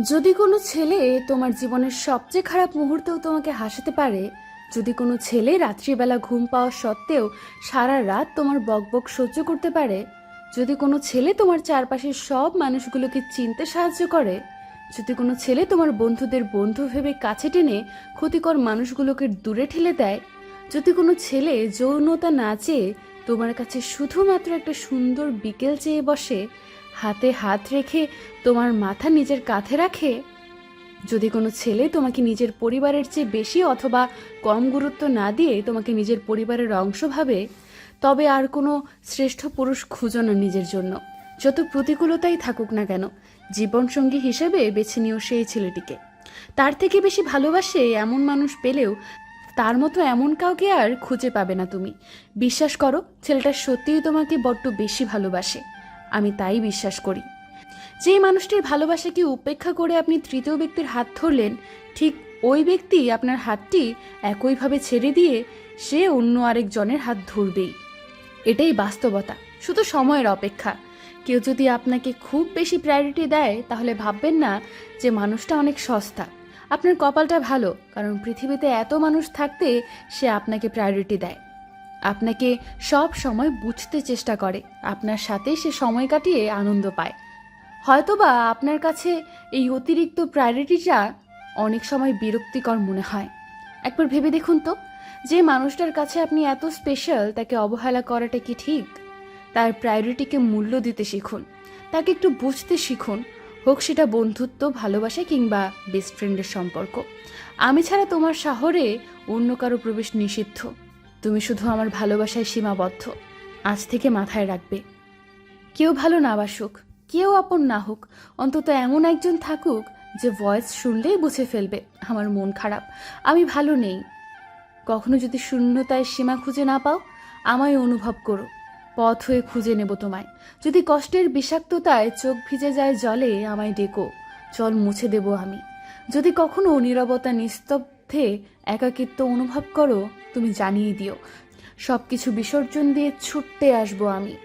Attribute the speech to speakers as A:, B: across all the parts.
A: যদি কোনো ছেলে তোমার জীবনের সবচেয়ে খারাপ মুহূর্তেও তোমাকে হাসাতে পারে, যদি কোনো ছেলে রাত্রিবেলা ঘুম পাওয়া সত্ত্বেও সারা রাত তোমার বকবক সহ্য করতে পারে, যদি কোনো ছেলে তোমার চারপাশের সব মানুষগুলোকে চিনতে সাহায্য করে, যদি কোনো ছেলে তোমার বন্ধুদের বন্ধু ভেবে কাছে টেনে ক্ষতিকর মানুষগুলোকে দূরে ঠেলে দেয় যদি কোনো ছেলে যৌনতা না চেয়ে তোমার কাছে শুধুমাত্র একটা সুন্দর বিকেল চেয়ে বসে, হাতে হাত রেখে তোমার মাথা নিজের কাঁধে রাখে? যদি কোনো ছেলে তোমাকে নিজের পরিবারের চেয়ে বেশি অথবা কম গুরুত্ব না দিয়ে তোমাকে নিজের পরিবারের অংশ ভাবে, তবে আর কোনো শ্রেষ্ঠ পুরুষ খুঁজো না নিজের জন্য। যত প্রতিকূলতাই থাকুক না কেন, জীবনসঙ্গী হিসেবে বেছে নিও সেই ছেলেটিকে। তার থেকে বেশি ভালোবাসে এমন মানুষ পেলেও তার মতো এমন কাউকে আর খুঁজে পাবে না তুমি। বিশ্বাস করো, ছেলেটা সত্যিই তোমাকে বড্ড বেশি ভালোবাসে। আমি তাই বিশ্বাস করি। যে মানুষটির ভালোবাসাকে উপেক্ষা করে আপনি তৃতীয় ব্যক্তির হাত ধরলেন, ঠিক ওই ব্যক্তি আপনার হাতটি একইভাবে ছেড়ে দিয়ে সে অন্য আরেকজনের হাত ধরবেই। এটাই বাস্তবতা, শুধু সময়ের অপেক্ষা। কেউ যদি আপনাকে খুব বেশি প্রায়োরিটি দেয়, তাহলে ভাববেন না যে মানুষটা অনেক সস্তা। আপনার কপালটা ভালো, কারণ পৃথিবীতে এত মানুষ থাকতে সে আপনাকে প্রায়োরিটি দেয়। আপনাকে সব সময় বুঝতে চেষ্টা করে, আপনার সাথে সে সময় কাটিয়ে আনন্দ পায়। হয়তোবা আপনার কাছে এই অতিরিক্ত প্রায়োরিটিটা অনেক সময় বিরক্তিকর মনে হয়। একবার ভেবে দেখুন তো, যে মানুষটার কাছে আপনি এত স্পেশাল তাকে অবহেলা করাটা কি ঠিক? তার প্রায়োরিটিকে মূল্য দিতে শিখুন, তাকে একটু বুঝতে শিখুন হোক সেটা বন্ধুত্ব, ভালোবাসা কিংবা বেস্ট ফ্রেন্ডের সম্পর্ক। আমি ছাড়া তোমার শহরে অন্য কারও প্রবেশ নিষিদ্ধ। তুমি শুধু আমার ভালোবাসায় সীমাবদ্ধ। আজ থেকে মাথায় রাখবে। কেউ ভালো না বাসুক, কেউ আপন না হোক, অন্তত এমন একজন থাকুক যে ভয়েস শুনলেই বুঝে ফেলবে, আমার মন খারাপ, আমি ভালো নেই। কখনো যদি শূন্যতায় সীমা খুঁজে না পাও, আমায় অনুভব করো। পথ হয়ে খুঁজে নেব তোমায়। যদি কষ্টের বিষাক্ততায় চোখ ভিজে যায় জলে, আমায় ডেকো। জল মুছে দেব আমি। যদি কখনো নীরবতা নিস্তব্ধে একাকিত্ব অনুভব করো, তুমি জানিয়ে দিও। সব কিছু বিসর্জন দিয়ে ছুটতে আসব আমি।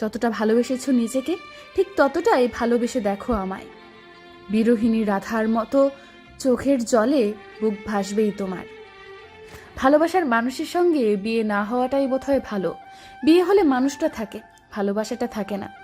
A: যতটা ভালোবেসেছো নিজেকে, ঠিক ততটাই ভালোবেসে দেখো আমায়। বিরোহিণী রাধার মতো চোখের জলে বুক ভাসবেই তোমার। ভালোবাসার মানুষের সঙ্গে বিয়ে না হওয়াটাই বোধহয় ভালো। বিয়ে হলে মানুষটা থাকে, ভালোবাসাটা থাকে না।